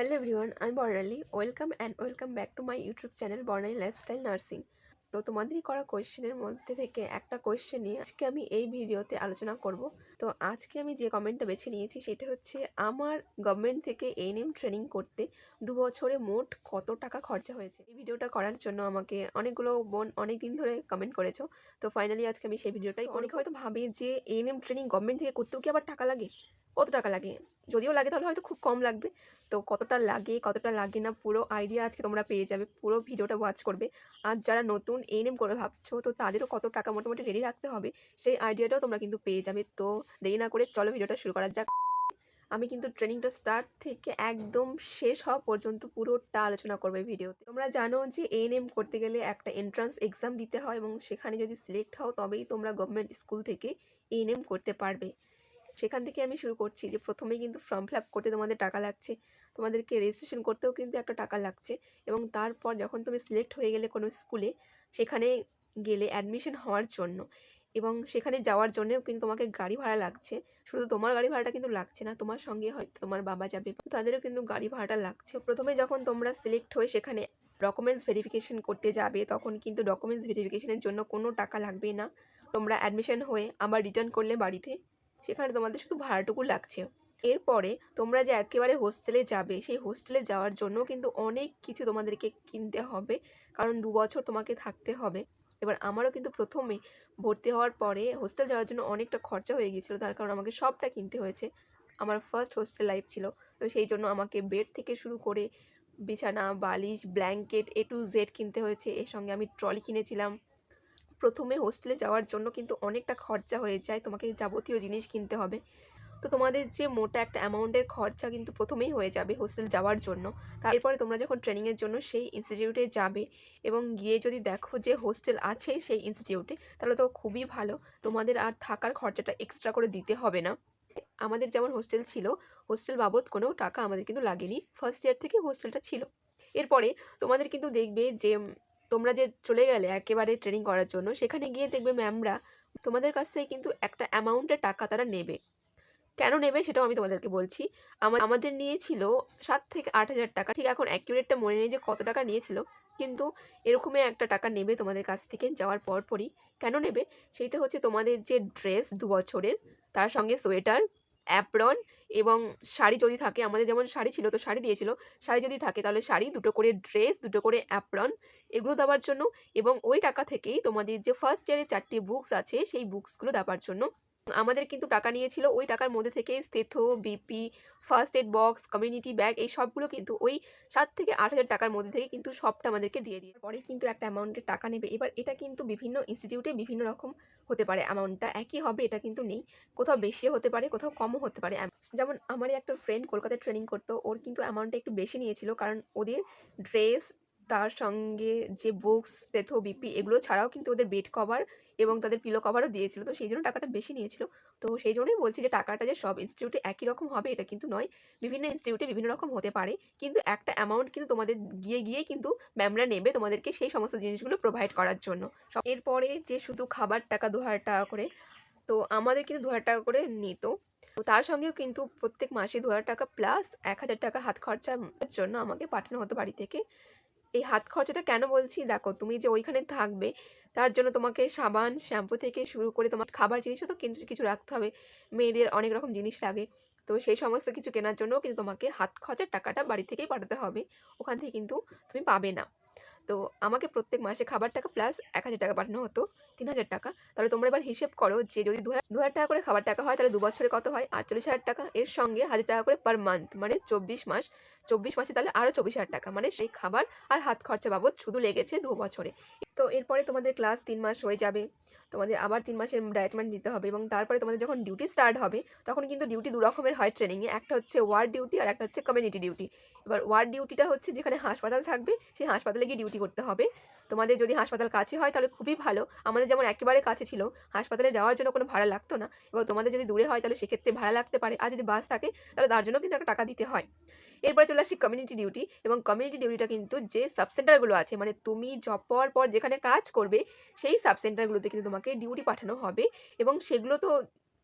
Hello everyone আমি Barnali welcome and welcome back to my YouTube channel Barnali lifestyle nursing তো তোমাদেরই করা কোয়েশ্চেনের মধ্যে থেকে একটা কোয়েশ্চেন নিয়ে আজকে আমি এই ভিডিওতে আলোচনা করব। তো আজকে আমি যে কমেন্টটা বেছে নিয়েছি সেটা হচ্ছে আমার গভর্নমেন্ট থেকে এএনএম ট্রেনিং করতে দু বছরে মোট কত টাকা খরচা হয়েছে? এই ভিডিওটা করার জন্য আমাকে অনেকগুলো বোন অনেক দিন ধরে কমেন্ট করেছ। তো ফাইনালি আজকে আমি সেই ভিডিওটাই অনেকে হয়তো ভাবে যে এএনএম ট্রেনিং গভর্নমেন্ট থেকে করতেও কি আবার টাকা লাগে? কত টাকা লাগে? যদিও লাগে তাহলে হয়তো খুব কম লাগবে। তো কতটা লাগে কতটা লাগে না, পুরো আইডিয়া আজকে তোমরা পেয়ে যাবে। পুরো ভিডিওটা ওয়াচ করবে। আর যারা নতুন এনএম করে ভাবছ, তো তাদেরও কত টাকা মোটামুটি রেডি রাখতে হবে, সেই আইডিয়াটাও তোমরা কিন্তু পেয়ে যাবে। তো দেরি না করে চলো ভিডিওটা শুরু করা যাক। আমি কিন্তু ট্রেনিংটা স্টার্ট থেকে একদম শেষ হওয়া পর্যন্ত পুরোটা আলোচনা করব ভিডিওতে। তোমরা জানো যে এএনএম করতে গেলে একটা এন্ট্রান্স এক্সাম দিতে হয় এবং সেখানে যদি সিলেক্ট হও, তবেই তোমরা গভর্নমেন্ট স্কুল থেকে এএনএম করতে পারবে। সেখান থেকে আমি শুরু করছি যে প্রথমেই কিন্তু ফর্ম ফিল আপ করতে তোমাদের টাকা লাগছে। তোমাদেরকে রেজিস্ট্রেশন করতেও কিন্তু একটা টাকা লাগছে এবং তারপর যখন তুমি সিলেক্ট হয়ে গেলে কোনো স্কুলে সেখানে গেলে অ্যাডমিশন হওয়ার জন্য এবং সেখানে যাওয়ার জন্যও কিন্তু তোমাকে গাড়ি ভাড়া লাগছে। শুধু তোমার গাড়ি ভাড়াটা কিন্তু লাগছে না, তোমার সঙ্গে হয়তো তোমার বাবা যাবে, তাদেরও কিন্তু গাড়ি ভাড়াটা লাগছে। প্রথমে যখন তোমরা সিলেক্ট হয়ে সেখানে ডকুমেন্টস ভেরিফিকেশন করতে যাবে, তখন কিন্তু ডকুমেন্টস ভেরিফিকেশনের জন্য কোনো টাকা লাগবে না। তোমরা অ্যাডমিশন হয়ে আবার রিটার্ন করলে বাড়িতে। সেখানে তোমাদের শুধু ভাড়াটুকু লাগছে। এরপরে তোমরা যে একেবারে হোস্টেলে যাবে, সেই হোস্টেলে যাওয়ার জন্য কিন্তু অনেক কিছু তোমাদেরকে কিনতে হবে, কারণ দু বছর তোমাকে থাকতে হবে। এবার আমারও কিন্তু প্রথমে ভর্তি হওয়ার পরে হোস্টেল যাওয়ার জন্য অনেকটা খরচা হয়ে গিয়েছিল, তার কারণ আমাকে সবটা কিনতে হয়েছে। আমার ফার্স্ট হোস্টেল লাইফ ছিল, তো সেই জন্য আমাকে বেড থেকে শুরু করে বিছানা, বালিশ ব্ল্যাঙ্কেট এ টু জেড কিনতে হয়েছে। এর সঙ্গে আমি ট্রলি কিনেছিলাম। প্রথমে হোস্টেলে যাওয়ার জন্য কিন্তু অনেকটা খরচা হয়ে যায়। তোমাকে যাবতীয় জিনিস কিনতে হবে। তো তোমাদের যে মোটা একটা অ্যামাউন্টের খরচা কিন্তু প্রথমেই হয়ে যাবে হোস্টেল যাওয়ার জন্য। তারপরে তোমরা যখন ট্রেনিংয়ের জন্য সেই ইনস্টিটিউটে যাবে এবং গিয়ে যদি দেখো যে হোস্টেল আছে সেই ইনস্টিটিউটে তাহলে তো খুবই ভালো। তোমাদের আর থাকার খরচাটা এক্সট্রা করে দিতে হবে না। আমাদের যেমন হোস্টেল ছিল হোস্টেল বাবদ কোনো টাকা আমাদের কিন্তু লাগেনি। ফার্স্ট ইয়ার থেকে হোস্টেলটা ছিল। এরপরে তোমাদের কিন্তু দেখবে যে তোমরা যে চলে গেলে একেবারে ট্রেনিং করার জন্য, সেখানে গিয়ে দেখবে ম্যামরা তোমাদের কাছ থেকে কিন্তু একটা অ্যামাউন্টের টাকা তারা নেবে। কেন নেবে সেটাও আমি তোমাদেরকে বলছি। আমার আমাদের নিয়েছিল সাত থেকে আট হাজার টাকা। ঠিক এখন অ্যাকিউরেটটা মনে নেই যে কত টাকা নিয়েছিল, কিন্তু এরকমই একটা টাকা নেবে তোমাদের কাছ থেকে যাওয়ার পরপরই। কেন নেবে? সেইটা হচ্ছে তোমাদের যে ড্রেস দু বছরের, তার সঙ্গে সোয়েটার অ্যাপ্রন এবং শাড়ি যদি থাকে, আমাদের যেমন শাড়ি ছিল তো শাড়ি দিয়েছিল, শাড়ি যদি থাকে তাহলে শাড়ি, দুটো করে ড্রেস দুটো করে অ্যাপ্রন এগুলো দেওয়ার জন্য এবং ওই টাকা থেকেই তোমাদের যে ফার্স্ট ইয়ারের চারটি বুকস আছে, সেই বুকসগুলো দেওয়ার জন্য আমাদের কিন্তু টাকা নিয়েছিল, ওই টাকার মধ্যে থেকে stetho BP first aid box community bag এই সবগুলো কিন্তু ওই সাত থেকে আট হাজার টাকার মধ্যে থেকে কিন্তু সবটা আমাদেরকে দিয়ে দিয়ে পরে কিন্তু একটা অ্যামাউন্টের টাকা নেবে। এবার এটা কিন্তু বিভিন্ন ইনস্টিটিউটে বিভিন্ন রকম হতে পারে। অ্যামাউন্টটা একই হবে, এটা কিন্তু নেই। কোথাও বেশিও হতে পারে, কোথাও কমও হতে পারে। যেমন আমারই একটা ফ্রেন্ড কলকাতায় ট্রেনিং করতো, ওর কিন্তু অ্যামাউন্টটা একটু বেশি নিয়েছিল। কারণ ওদের ড্রেস তার সঙ্গে যে বুকস তেথো বিপি, এগুলো ছাড়াও কিন্তু ওদের বেড কভার এবং তাদের পিলো কভারও দিয়েছিল। তো সেই জন্য টাকাটা বেশি নিয়েছিল। তো সেই জন্যই বলছি যে, টাকাটা যে সব ইনস্টিটিউটে একই রকম হবে, এটা কিন্তু নয়। বিভিন্ন ইনস্টিটিউটে বিভিন্ন রকম হতে পারে। কিন্তু একটা অ্যামাউন্ট কিন্তু তোমাদের গিয়ে গিয়ে কিন্তু ম্যামরা নেবে তোমাদেরকে সেই সমস্ত জিনিসগুলো প্রোভাইড করার জন্য। এরপরে যে শুধু খাবার টাকা, দু হাজার টাকা করে, তো আমাদের কিন্তু দু হাজার টাকা করে নিত। তো তার সঙ্গেও কিন্তু প্রত্যেক মাসে দু হাজার টাকা প্লাস এক হাজার টাকা হাত খরচার জন্য আমাকে পাঠানো হতো বাড়ি থেকে। এই হাত খরচাটা কেন বলছি? দেখো, তুমি যে ওইখানে থাকবে, তার জন্য তোমাকে সাবান, শ্যাম্পু থেকে শুরু করে তোমার খাবার জিনিসও তো কিন্তু কিছু রাখতে হবে। মেয়েদের অনেক রকম জিনিস লাগে। তো সেই সমস্ত কিছু কেনার জন্য কিন্তু তোমাকে হাত খরচার টাকাটা বাড়ি থেকেই পাঠাতে হবে। ওখান থেকে কিন্তু তুমি পাবে না। তো আমাকে প্রত্যেক মাসে খাবার টাকা প্লাস এক হাজার টাকা পাঠানো হতো, তিন হাজার টাকা। তাহলে তোমরা এবার হিসেব করো যে যদি দু হাজার টাকা করে খাবার টাকা হয়, তাহলে দু বছরে কত হয়? আটচল্লিশ হাজার টাকা। এর সঙ্গে হাজার টাকা করে পার মান্থ মানে চব্বিশ মাস। চব্বিশ মাসে তাহলে আরও চব্বিশ হাজার টাকা। মানে সেই খাবার আর হাত খরচা বাবদ শুধু লেগেছে দু বছরে। তো এরপরে তোমাদের ক্লাস তিন মাস হয়ে যাবে। তোমাদের আবার তিন মাসের ডায়েটমেন্ট দিতে হবে এবং তারপরে তোমাদের যখন ডিউটি স্টার্ট হবে, তখন কিন্তু ডিউটি দু রকমের হয় ট্রেনিংয়ে একটা হচ্ছে ওয়ার্ড ডিউটি আর একটা হচ্ছে কমিউনিটি ডিউটি এবার ওয়ার্ড ডিউটিটা হচ্ছে যেখানে হাসপাতাল থাকবে, সেই হাসপাতালে গিয়ে ডিউটি করতে হবে। তোমাদের যদি হাসপাতাল কাছে হয় তাহলে খুবই ভালো। আমাদের যেমন একেবারে কাছে ছিল, হাসপাতালে যাওয়ার জন্য কোনো ভাড়া লাগতো না। এবং তোমাদের যদি দূরে হয় তাহলে সেক্ষেত্রে ভাড়া লাগতে পারে। আর যদি বাস থাকে, তাহলে তার জন্য কিন্তু একটা টাকা দিতে হয়। এরপরে চলে আসি কমিউনিটি ডিউটি এবং কমিউনিটি ডিউটিটা কিন্তু যে সাবসেন্টারগুলো আছে মানে তুমি জব পাওয়ার পর যেখানে কাজ করবে, সেই সাবসেন্টারগুলোতে কিন্তু তোমাকে ডিউটি পাঠানো হবে এবং সেগুলো তো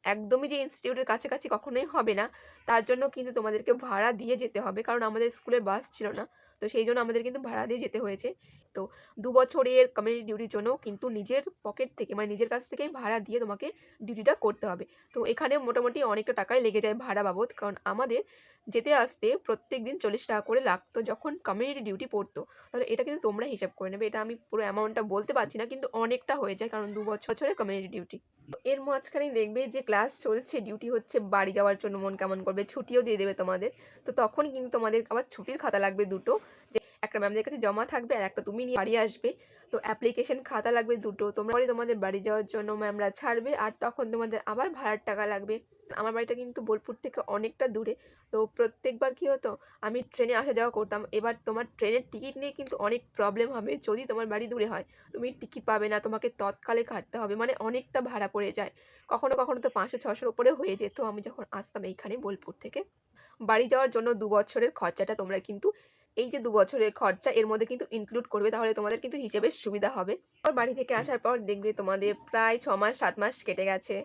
একদমই যে ইনস্টিটিউটের কাছাকাছি কখনোই হবে না। তার জন্য কিন্তু তোমাদেরকে ভাড়া দিয়ে যেতে হবে, কারণ আমাদের স্কুলের বাস ছিল না। তো সেই জন্য আমাদের কিন্তু ভাড়া দিয়ে যেতে হয়েছে। তো দু বছরের কমিউনিটি ডিউটির জন্য কিন্তু নিজের পকেট থেকে মানে নিজের কাছ থেকেই ভাড়া দিয়ে তোমাকে ডিউটিটা করতে হবে। তো এখানে মোটামুটি অনেকটা টাকাই লেগে যায় ভাড়া বাবদ। কারণ আমাদের যেতে আসতে প্রত্যেক দিন চল্লিশ টাকা করে লাগতো যখন কমিউনিটি ডিউটি পড়তো। তাহলে এটা কিন্তু তোমরা হিসাব করে নেবে। এটা আমি পুরো অ্যামাউন্টটা বলতে পারছি না, কিন্তু অনেকটা হয়ে যায় কারণ দু বছরের কমিউনিটি ডিউটি এর মাঝখানেই দেখবে যে ক্লাস চলছে ডিউটি হচ্ছে, বাড়ি যাওয়ার জন্য মন কেমন করবে, ছুটিও দিয়ে দেবে তোমাদের। তো তখন কিন্তু তোমাদের আবার ছুটির খাতা লাগবে দুটো। যে একটা ম্যামদের কাছে জমা থাকবে আর একটা তুমি নিয়ে বাড়ি আসবে। তো অ্যাপ্লিকেশন খাতা লাগবে দুটো, তোমরা তোমাদের বাড়ি যাওয়ার জন্য ম্যামরা ছাড়বে আর তখন তোমাদের আবার ভাড়ার টাকা লাগবে। আমার বাড়িটা কিন্তু বোলপুর থেকে অনেকটা দূরে, তো প্রত্যেকবার কী হতো, আমি ট্রেনে আসা যাওয়া করতাম। এবার তোমার ট্রেনের টিকিট নিয়ে কিন্তু অনেক প্রবলেম হবে যদি তোমার বাড়ি দূরে হয়। তুমি টিকিট পাবে না, তোমাকে তৎকালে কাটতে হবে মানে অনেকটা ভাড়া পড়ে যায়। কখনো কখনো তো পাঁচশো, ছশোর উপরে হয়ে যেত, আমি যখন আসতাম এইখানে বোলপুর থেকে। বাড়ি যাওয়ার জন্য দু বছরের খরচাটা তোমরা কিন্তু এই যে দু বছরের খরচা এর মধ্যে কিন্তু ইনক্লুড করবে তাহলে তোমাদের কিন্তু হিসেবে সুবিধা হবে। আর বাড়ি থেকে আসার পর দেখবে তোমাদের প্রায় ছ মাস সাত মাস কেটে গেছে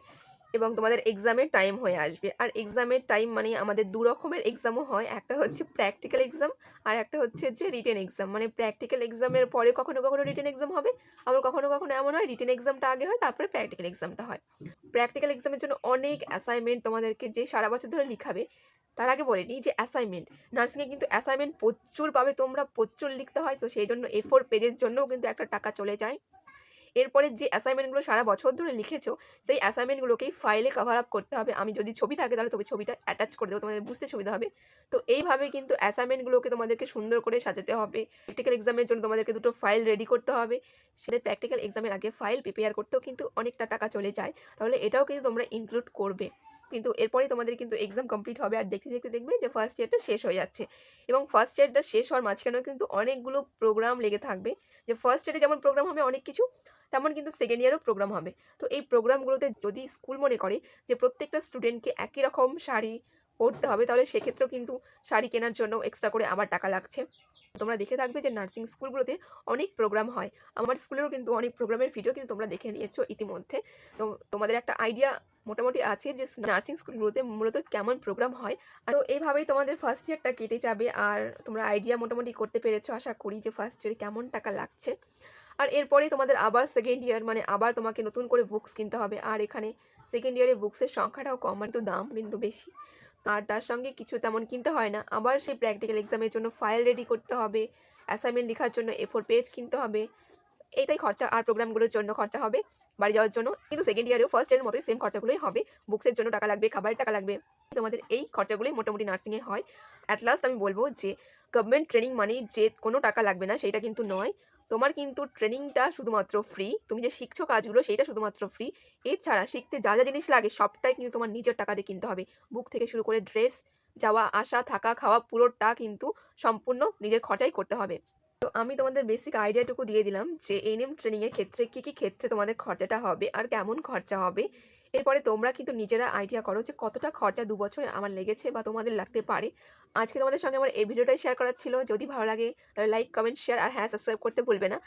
এবং তোমাদের এক্সামের টাইম হয়ে আসবে। আর এক্সামের টাইম মানে আমাদের দু রকমের এক্সামও হয়। একটা হচ্ছে প্র্যাকটিক্যাল এক্সাম আর একটা হচ্ছে যে রিটেন এক্সাম মানে প্র্যাকটিক্যাল এক্সামের পরে কখনো কখনো রিটেন এক্সাম হবে আবার কখনো কখনো এমন হয় রিটেন এক্সামটা আগে হয় তারপরে প্র্যাকটিক্যাল এক্সামটা হয়। প্র্যাকটিক্যাল এক্সামের জন্য অনেক অ্যাসাইনমেন্ট তোমাদেরকে যে সারা বছর ধরে লিখাবে তার আগে বলে নিই যে অ্যাসাইনমেন্ট নার্সিংয়ে কিন্তু অ্যাসাইনমেন্ট প্রচুর পাবে, তোমরা প্রচুর লিখতে হয়, তো সেই জন্য এ ফোর পেজের জন্যও কিন্তু একটা টাকা চলে যায়। এরপরে যে অ্যাসাইনমেন্টগুলো সারা বছর ধরে লিখেছো, সেই অ্যাসাইনমেন্টগুলোকেই ফাইলে কভার আপ করতে হবে। আমি যদি ছবি থাকে, তাহলে তবে ছবিটা অ্যাটাচ করে দেবো, তোমাদের বুঝতে সুবিধা হবে। তো এইভাবে কিন্তু অ্যাসাইনমেন্টগুলোকে তোমাদেরকে সুন্দর করে সাজাতে হবে। প্র্যাকটিক্যাল এক্সামের জন্য তোমাদেরকে দুটো ফাইল রেডি করতে হবে। সেটা প্র্যাকটিক্যাল এক্সামের আগে ফাইল প্রিপেয়ার করতেও কিন্তু অনেকটা টাকা চলে যায়। তাহলে এটাও কিন্তু তোমরা ইনক্লুড করবে। কিন্তু এরপরে তোমাদের কিন্তু এক্সাম কমপ্লিট হবে আর দেখতে দেখতে দেখবে যে ফার্স্ট ইয়ারটা শেষ হয়ে যাচ্ছে। এবং ফার্স্ট ইয়ারটা শেষ হওয়ার মাঝখানেও কিন্তু অনেকগুলো প্রোগ্রাম লেগে থাকবে। যে ফার্স্ট ইয়ারে যেমন প্রোগ্রাম হবে অনেক কিছু, তেমন কিন্তু সেকেন্ড ইয়ারও প্রোগ্রাম হবে। তো এই প্রোগ্রামগুলোতে যদি স্কুল মনে করে যে প্রত্যেকটা স্টুডেন্টকে একই রকম শাড়ি পরতে হবে, তাহলে সেক্ষেত্রেও কিন্তু শাড়ি কেনার জন্য এক্সট্রা করে আবার টাকা লাগছে। তোমরা দেখে থাকবে যে নার্সিং স্কুলগুলোতে অনেক প্রোগ্রাম হয়। আমার স্কুলেরও কিন্তু অনেক প্রোগ্রামের ভিডিও কিন্তু তোমরা দেখে নিয়েছো ইতিমধ্যে। তো তোমাদের একটা আইডিয়া মোটামুটি আছে যে নার্সিং স্কুলগুলোতে মূলত কেমন প্রোগ্রাম হয়। তো এইভাবেই তোমাদের ফার্স্ট ইয়ারটা কেটে যাবে আর তোমরা আইডিয়া মোটামুটি করতে পেরেছ, আশা করি যে ফার্স্ট ইয়ারে কেমন টাকা লাগছে। আর এরপরে তোমাদের আবার সেকেন্ড ইয়ার মানে আবার তোমাকে নতুন করে বুকস কিনতে হবে। আর এখানে সেকেন্ড ইয়ারে বুকসের সংখ্যাটাও কম মানে তো দাম কিন্তু বেশি। আর তার সঙ্গে কিছু তেমন কিনতে হয় না। আবার সেই প্র্যাকটিক্যাল এক্সামের জন্য ফাইল রেডি করতে হবে অ্যাসাইনমেন্ট লেখার জন্য এ ফোর পেজ কিনতে হবে। এইটাই খরচা, আর প্রোগ্রামগুলোর জন্য খরচা হবে, বাড়ি যাওয়ার জন্য। কিন্তু সেকেন্ড ইয়ারেও ফার্স্ট ইয়ারের মতোই সেম খরচাগুলোই হবে। বুকসের জন্য টাকা লাগবে, খাবারের টাকা লাগবে। তোমাদের এই খরচাগুলোই মোটামুটি নার্সিংয়ে হয়। অ্যাট লাস্ট আমি বলব যে গভর্নমেন্ট ট্রেনিং মানে যে কোনো টাকা লাগবে না, সেটা কিন্তু নয়। তোমার কিন্তু ট্রেনিংটা শুধুমাত্র ফ্রি। তুমি যে শিখছো কাজগুলো, সেইটা শুধুমাত্র ফ্রি। এছাড়া শিখতে যা যা জিনিস লাগে, সবটাই কিন্তু তোমার নিজের টাকা দিয়ে কিনতে হবে। বুক থেকে শুরু করে ড্রেস, যাওয়া, আসা, থাকা, খাওয়া, পুরোটা কিন্তু সম্পূর্ণ নিজের খরচাই করতে হবে। তো আমি তোমাদের বেসিক আইডিয়াটুকু দিয়ে দিলাম যে এনএম ট্রেনিংয়ের ক্ষেত্রে কী কী ক্ষেত্রে তোমাদের খরচাটা হবে আর কেমন খরচা হবে। এরপরে তোমরা কিন্তু নিজেরা আইডিয়া করো যে কতটা খরচা দু বছরে আমার লেগেছে বা তোমাদের লাগতে পারে। আজকে তোমাদের সঙ্গে আমার এই ভিডিওটাই শেয়ার করার ছিল। যদি ভালো লাগে তাহলে লাইক কমেন্ট শেয়ার আর হ্যাঁ সাবস্ক্রাইব করতে ভুলবে না।